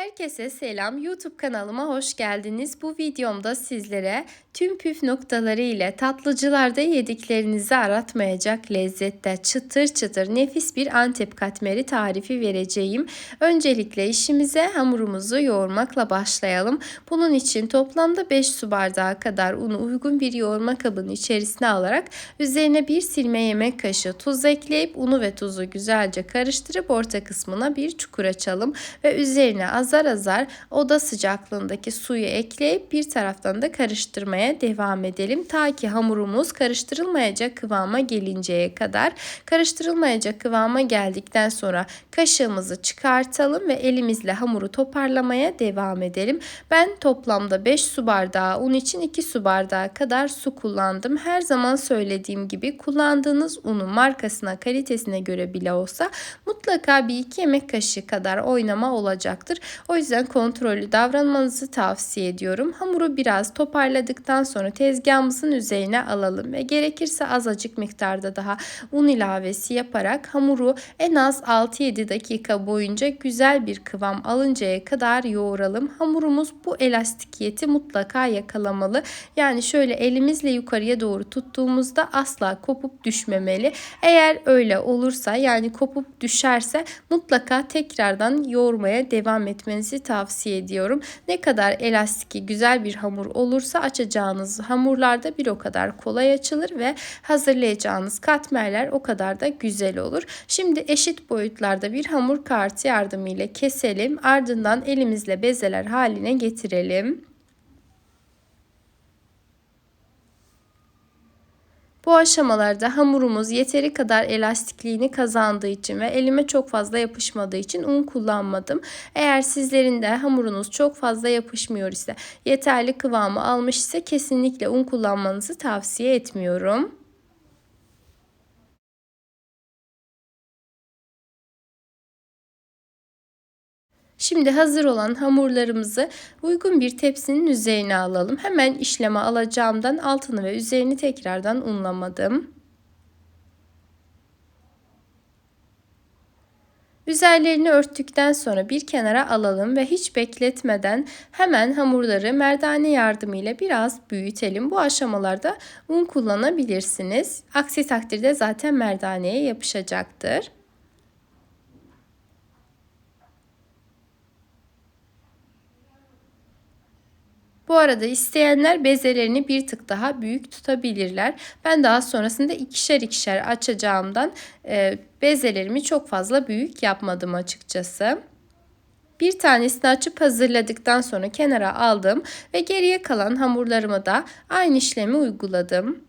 Herkese selam. YouTube kanalıma hoş geldiniz. Bu videomda sizlere tüm püf noktaları ile tatlıcılarda yediklerinizi aratmayacak lezzette çıtır çıtır nefis bir Antep katmeri tarifi vereceğim. Öncelikle işimize hamurumuzu yoğurmakla başlayalım. Bunun için toplamda 5 su bardağı kadar unu uygun bir yoğurma kabının içerisine alarak üzerine bir silme yemek kaşığı tuz ekleyip unu ve tuzu güzelce karıştırıp orta kısmına bir çukur açalım ve üzerine azar azar oda sıcaklığındaki suyu ekleyip bir taraftan da karıştırmaya devam edelim. Ta ki hamurumuz karıştırılmayacak kıvama gelinceye kadar. Karıştırılmayacak kıvama geldikten sonra kaşığımızı çıkartalım ve elimizle hamuru toparlamaya devam edelim. Ben toplamda 5 su bardağı un için 2 su bardağı kadar su kullandım. Her zaman söylediğim gibi kullandığınız unun markasına kalitesine göre bile olsa mutlaka bir iki yemek kaşığı kadar oynama olacaktır. O yüzden kontrollü davranmanızı tavsiye ediyorum. Hamuru biraz toparladıktan sonra tezgahımızın üzerine alalım ve gerekirse azıcık miktarda daha un ilavesi yaparak hamuru en az 6-7 dakika boyunca güzel bir kıvam alıncaya kadar yoğuralım. Hamurumuz bu elastikiyeti mutlaka yakalamalı. Yani şöyle elimizle yukarıya doğru tuttuğumuzda asla kopup düşmemeli. Eğer öyle olursa yani kopup düşerse mutlaka tekrardan yoğurmaya devam etmenizi tavsiye ediyorum. Ne kadar elastik güzel bir hamur olursa açacağınız hamurlarda bir o kadar kolay açılır ve hazırlayacağınız katmerler o kadar da güzel olur. Şimdi eşit boyutlarda bir hamur kartı yardımıyla keselim. Ardından elimizle bezeler haline getirelim. Bu aşamalarda hamurumuz yeteri kadar elastikliğini kazandığı için ve elime çok fazla yapışmadığı için un kullanmadım. Eğer sizlerin de hamurunuz çok fazla yapışmıyor ise yeterli kıvamı almış ise kesinlikle un kullanmanızı tavsiye etmiyorum. Şimdi hazır olan hamurlarımızı uygun bir tepsinin üzerine alalım. Hemen işleme alacağımdan altını ve üzerini tekrardan unlamadım. Üzerlerini örttükten sonra bir kenara alalım ve hiç bekletmeden hemen hamurları merdane yardımıyla biraz büyütelim. Bu aşamalarda un kullanabilirsiniz. Aksi takdirde zaten merdaneye yapışacaktır. Bu arada isteyenler bezelerini bir tık daha büyük tutabilirler. Ben daha sonrasında ikişer ikişer açacağımdan e, bezelerimi çok fazla büyük yapmadım açıkçası. Bir tanesini açıp hazırladıktan sonra kenara aldım ve geriye kalan hamurlarımı da aynı işlemi uyguladım.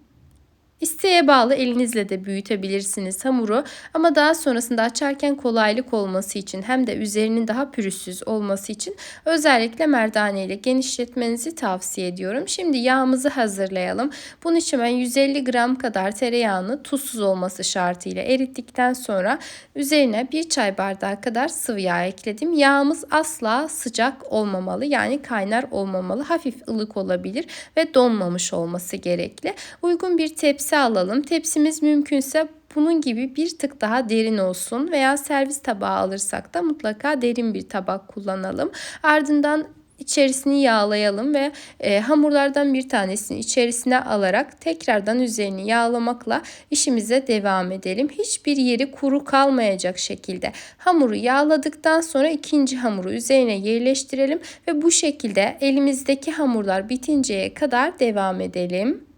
İsteğe bağlı elinizle de büyütebilirsiniz hamuru ama daha sonrasında açarken kolaylık olması için hem de üzerinin daha pürüzsüz olması için özellikle merdane ile genişletmenizi tavsiye ediyorum. Şimdi yağımızı hazırlayalım. Bunun için ben 150 gram kadar tereyağını tuzsuz olması şartıyla erittikten sonra üzerine bir çay bardağı kadar sıvı yağ ekledim. Yağımız asla sıcak olmamalı yani kaynar olmamalı. Hafif ılık olabilir ve donmamış olması gerekli. Uygun bir tepsi tepsi alalım. Tepsimiz mümkünse bunun gibi bir tık daha derin olsun veya servis tabağı alırsak da mutlaka derin bir tabak kullanalım. Ardından içerisini yağlayalım ve e, hamurlardan bir tanesini içerisine alarak tekrardan üzerini yağlamakla işimize devam edelim. Hiçbir yeri kuru kalmayacak şekilde hamuru yağladıktan sonra ikinci hamuru üzerine yerleştirelim ve bu şekilde elimizdeki hamurlar bitinceye kadar devam edelim.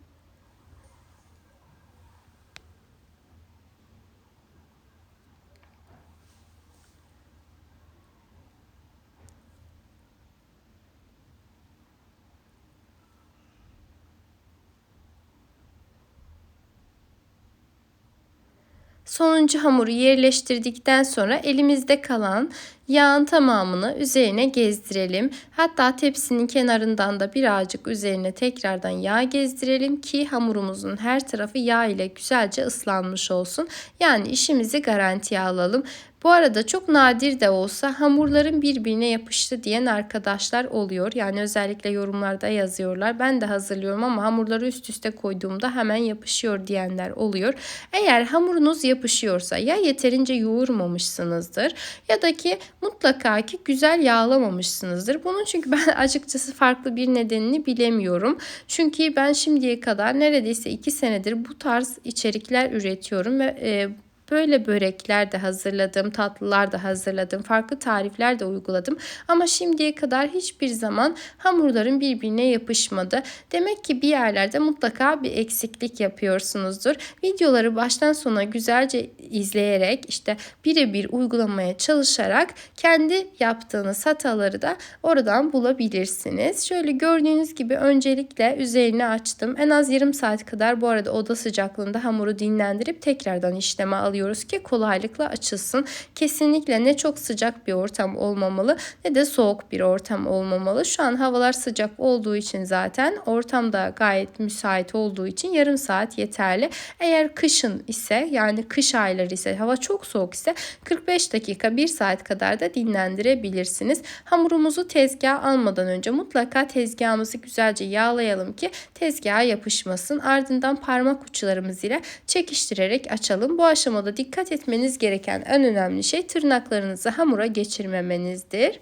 Sonuncu hamuru yerleştirdikten sonra elimizde kalan yağın tamamını üzerine gezdirelim. Hatta tepsinin kenarından da birazcık üzerine tekrardan yağ gezdirelim ki hamurumuzun her tarafı yağ ile güzelce ıslanmış olsun. Yani işimizi garantiye alalım. Bu arada çok nadir de olsa hamurların birbirine yapıştı diyen arkadaşlar oluyor. Yani özellikle yorumlarda yazıyorlar. Ben de hazırlıyorum ama hamurları üst üste koyduğumda hemen yapışıyor diyenler oluyor. Eğer hamurunuz yapışıyorsa ya yeterince yoğurmamışsınızdır ya da ki mutlaka ki güzel yağlamamışsınızdır. Bunun çünkü ben açıkçası farklı bir nedenini bilemiyorum. Çünkü ben şimdiye kadar neredeyse 2 senedir bu tarz içerikler üretiyorum ve e, Böyle börekler de hazırladım, tatlılar da hazırladım, farklı tarifler de uyguladım. Ama şimdiye kadar hiçbir zaman hamurların birbirine yapışmadı. Demek ki bir yerlerde mutlaka bir eksiklik yapıyorsunuzdur. Videoları baştan sona güzelce izleyerek işte birebir uygulamaya çalışarak kendi yaptığınız hataları da oradan bulabilirsiniz. Şöyle gördüğünüz gibi öncelikle üzerini açtım. En az yarım saat kadar bu arada oda sıcaklığında hamuru dinlendirip tekrardan işleme alıyoruz ki kolaylıkla açılsın. Kesinlikle ne çok sıcak bir ortam olmamalı ne de soğuk bir ortam olmamalı. Şu an havalar sıcak olduğu için zaten ortamda gayet müsait olduğu için yarım saat yeterli. Eğer kışın ise yani kış ayları ise hava çok soğuk ise 45 dakika 1 saat kadar da dinlendirebilirsiniz. Hamurumuzu tezgaha almadan önce mutlaka tezgahımızı güzelce yağlayalım ki tezgaha yapışmasın. Ardından parmak uçlarımız ile çekiştirerek açalım. Bu aşamada dikkat etmeniz gereken en önemli şey tırnaklarınızı hamura geçirmemenizdir.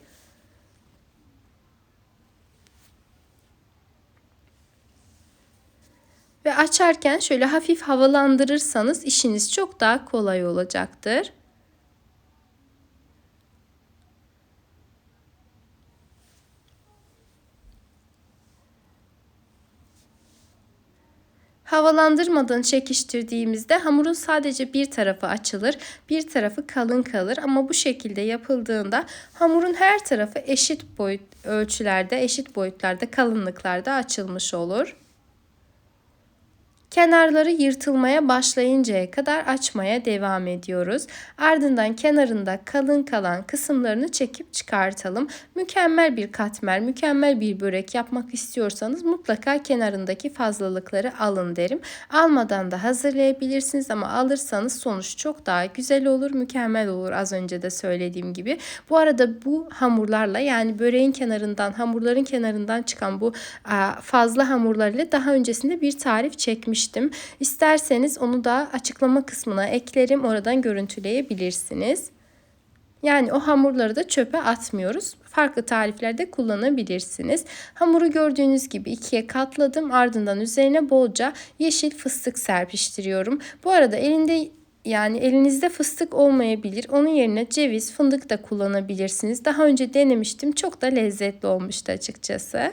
Ve açarken şöyle hafif havalandırırsanız işiniz çok daha kolay olacaktır. Havalandırmadan çekiştirdiğimizde hamurun sadece bir tarafı açılır, bir tarafı kalın kalır ama bu şekilde yapıldığında hamurun her tarafı eşit boyut ölçülerde, eşit boyutlarda, kalınlıklarda açılmış olur. Kenarları yırtılmaya başlayıncaya kadar açmaya devam ediyoruz. Ardından kenarında kalın kalan kısımlarını çekip çıkartalım. Mükemmel bir katmer, mükemmel bir börek yapmak istiyorsanız mutlaka kenarındaki fazlalıkları alın derim. Almadan da hazırlayabilirsiniz ama alırsanız sonuç çok daha güzel olur, mükemmel olur az önce de söylediğim gibi. Bu arada bu hamurlarla yani böreğin kenarından, hamurların kenarından çıkan bu fazla hamurlarla daha öncesinde bir tarif çekmiş çekmiştim. İsterseniz onu da açıklama kısmına eklerim. Oradan görüntüleyebilirsiniz. Yani o hamurları da çöpe atmıyoruz. Farklı tariflerde kullanabilirsiniz. Hamuru gördüğünüz gibi ikiye katladım. Ardından üzerine bolca yeşil fıstık serpiştiriyorum. Bu arada elinde yani elinizde fıstık olmayabilir. Onun yerine ceviz, fındık da kullanabilirsiniz. Daha önce denemiştim. Çok da lezzetli olmuştu açıkçası.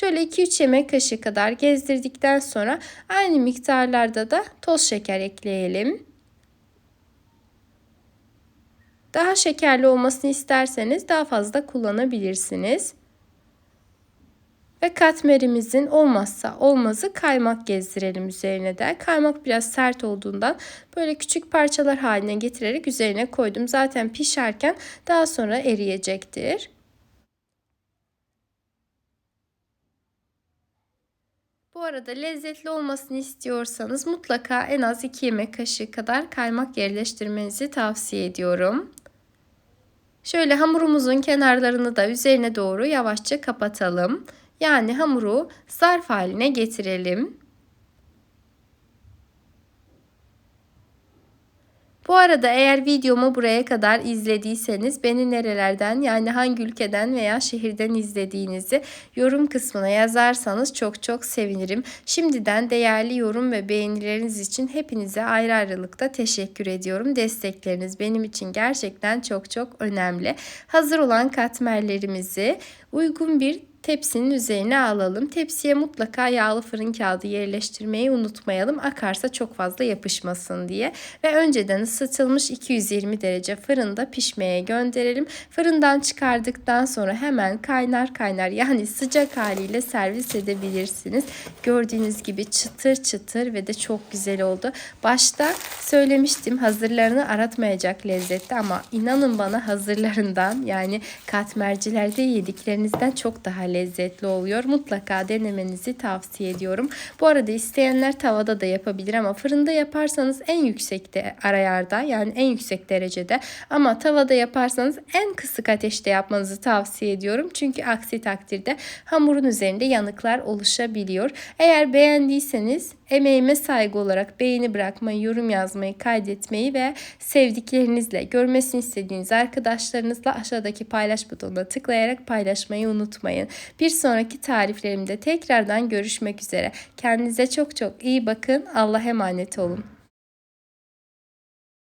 Şöyle 2-3 yemek kaşığı kadar gezdirdikten sonra aynı miktarlarda da toz şeker ekleyelim. Daha şekerli olmasını isterseniz daha fazla kullanabilirsiniz. Ve katmerimizin olmazsa olmazı kaymak gezdirelim üzerine de. Kaymak biraz sert olduğundan böyle küçük parçalar haline getirerek üzerine koydum. Zaten pişerken daha sonra eriyecektir. Bu arada lezzetli olmasını istiyorsanız mutlaka en az 2 yemek kaşığı kadar kaymak yerleştirmenizi tavsiye ediyorum. Şöyle hamurumuzun kenarlarını da üzerine doğru yavaşça kapatalım. Yani hamuru zarf haline getirelim. Bu arada eğer videomu buraya kadar izlediyseniz beni nerelerden yani hangi ülkeden veya şehirden izlediğinizi yorum kısmına yazarsanız çok çok sevinirim. Şimdiden değerli yorum ve beğenileriniz için hepinize ayrı ayrılıkta teşekkür ediyorum. Destekleriniz benim için gerçekten çok çok önemli. Hazır olan katmerlerimizi uygun bir tepsinin üzerine alalım. Tepsiye mutlaka yağlı fırın kağıdı yerleştirmeyi unutmayalım. Akarsa çok fazla yapışmasın diye. Ve önceden ısıtılmış 220 derece fırında pişmeye gönderelim. Fırından çıkardıktan sonra hemen kaynar kaynar yani sıcak haliyle servis edebilirsiniz. Gördüğünüz gibi çıtır çıtır ve de çok güzel oldu. Başta söylemiştim hazırlarını aratmayacak lezzette ama inanın bana hazırlarından yani katmercilerde yediklerinizden çok daha lezzetli oluyor. Mutlaka denemenizi tavsiye ediyorum. Bu arada isteyenler tavada da yapabilir ama fırında yaparsanız en yüksekte ayarda yani en yüksek derecede ama tavada yaparsanız en kısık ateşte yapmanızı tavsiye ediyorum. Çünkü aksi takdirde hamurun üzerinde yanıklar oluşabiliyor. Eğer beğendiyseniz emeğime saygı olarak beğeni bırakmayı, yorum yazmayı, kaydetmeyi ve sevdiklerinizle, görmesini istediğiniz arkadaşlarınızla aşağıdaki paylaş butonuna tıklayarak paylaşmayı unutmayın. Bir sonraki tariflerimde tekrardan görüşmek üzere. Kendinize çok çok iyi bakın. Allah'a emanet olun.